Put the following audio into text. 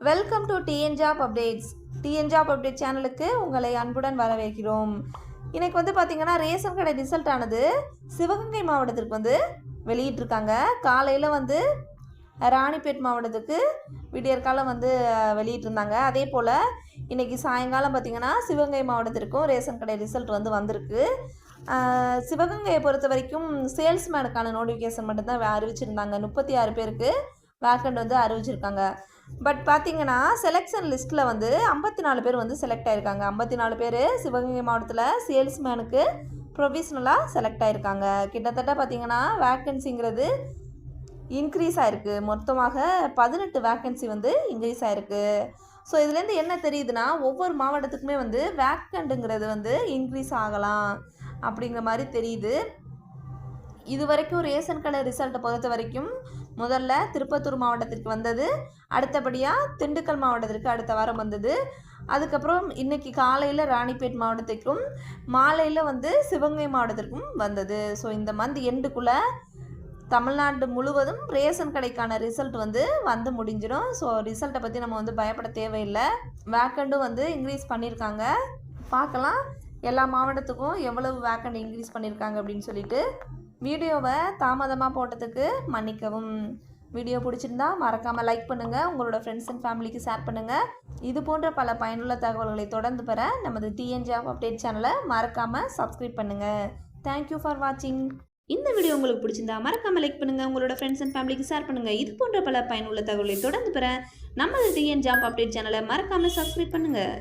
Welcome to TN job updates TN job update சேனலுக்கு உங்களை அன்புடன் வரவேற்கிறோம். இன்னைக்கு வந்து பார்த்தீங்கன்னா ரேஷன் கடை ரிசல்ட் ஆனது சிவகங்கை மாவட்டத்திற்கு வந்து வெளியிட்டிருக்காங்க. காலையில் வந்து ராணிப்பேட் மாவட்டத்துக்கு விடியற்காலம் வந்து வெளியிட்டிருந்தாங்க. அதே போல் இன்றைக்கி சாயங்காலம் பார்த்திங்கன்னா சிவகங்கை மாவட்டத்திற்கும் ரேஷன் கடை ரிசல்ட் வந்து வந்திருக்கு. சிவகங்கையை பொறுத்த வரைக்கும் சேல்ஸ்மேனுக்கான நோட்டிஃபிகேஷன் மட்டும்தான் அறிவிச்சிருந்தாங்க. முப்பத்தி ஆறு பேருக்கு வேக்கண்ட் வந்து அறிவிச்சிருக்காங்க. பட் பார்த்தீங்கன்னா செலெக்ஷன் லிஸ்ட்டில் வந்து ஐம்பத்தி நாலு பேர் வந்து செலக்ட் ஆயிருக்காங்க. ஐம்பத்தி நாலு பேர் சிவகங்கை மாவட்டத்தில் சேல்ஸ்மேனுக்கு ப்ரொவிஷ்னலாக செலக்ட் ஆயிருக்காங்க. கிட்டத்தட்ட பார்த்தீங்கன்னா வேக்கன்சிங்கிறது இன்க்ரீஸ் ஆகிருக்கு மொத்தமாக பதினெட்டு வேக்கன்சி வந்து இன்க்ரீஸ் ஆகிருக்கு ஸோ இதுலேருந்து என்ன தெரியுதுன்னா ஒவ்வொரு மாவட்டத்துக்குமே வந்து வேக்கண்ட்டுங்கிறது வந்து இன்க்ரீஸ் ஆகலாம் அப்படிங்கிற மாதிரி தெரியுது. இது வரைக்கும் ரேஷன் கடை ரிசல்ட்டை பொறுத்த வரைக்கும் முதல்ல திருப்பத்தூர் மாவட்டத்திற்கு வந்தது. அடுத்தபடியாக திண்டுக்கல் மாவட்டத்திற்கு அடுத்த வாரம் வந்தது. அதுக்கப்புறம் இன்னைக்கு காலையில் ராணிப்பேட் மாவட்டத்திற்கும் மாலையில் வந்து சிவகங்கை மாவட்டத்திற்கும் வந்தது. ஸோ இந்த மந்த் எண்டுக்குள்ளே தமிழ்நாடு முழுவதும் ரேஷன் கடைக்கான ரிசல்ட் வந்து வந்து முடிஞ்சிடும். ஸோ ரிசல்ட்டை பற்றி நம்ம வந்து பயப்பட தேவையில்லை. வேக்கண்டும் வந்து இன்க்ரீஸ் பண்ணியிருக்காங்க. பார்க்கலாம். எல்லா மாவட்டத்துக்கும் எவ்வளவு வேக்கண்ட் இன்க்ரீஸ் பண்ணியிருக்காங்க அப்படின்னு சொல்லிட்டு வீடியோவை தாமதமாக போட்டதுக்கு மன்னிக்கவும். வீடியோ பிடிச்சிருந்தா மறக்காமல் லைக் பண்ணுங்கள் உங்களோட ஃப்ரெண்ட்ஸ் அண்ட் ஃபேமிலிக்கு ஷேர் பண்ணுங்கள் இது போன்ற பல பயனுள்ள தகவல்களை தொடர்ந்து பெற நமது டிஎன் ஜாப் அப்டேட் சேனலை மறக்காமல் சப்ஸ்கிரைப் பண்ணுங்கள் தேங்க்யூ ஃபார் வாட்சிங் இந்த வீடியோ உங்களுக்கு பிடிச்சிருந்தா மறக்காமல் லைக் பண்ணுங்கள் உங்களோட ஃப்ரெண்ட்ஸ் அண்ட் ஃபேமிலிக்கு ஷேர் பண்ணுங்கள் இது போன்ற பல பயனுள்ள தகவல்களை தொடர்ந்து பெற நமது டிஎன் ஜாப் அப்டேட் சேனலை மறக்காமல் சப்ஸ்கிரைப் பண்ணுங்கள்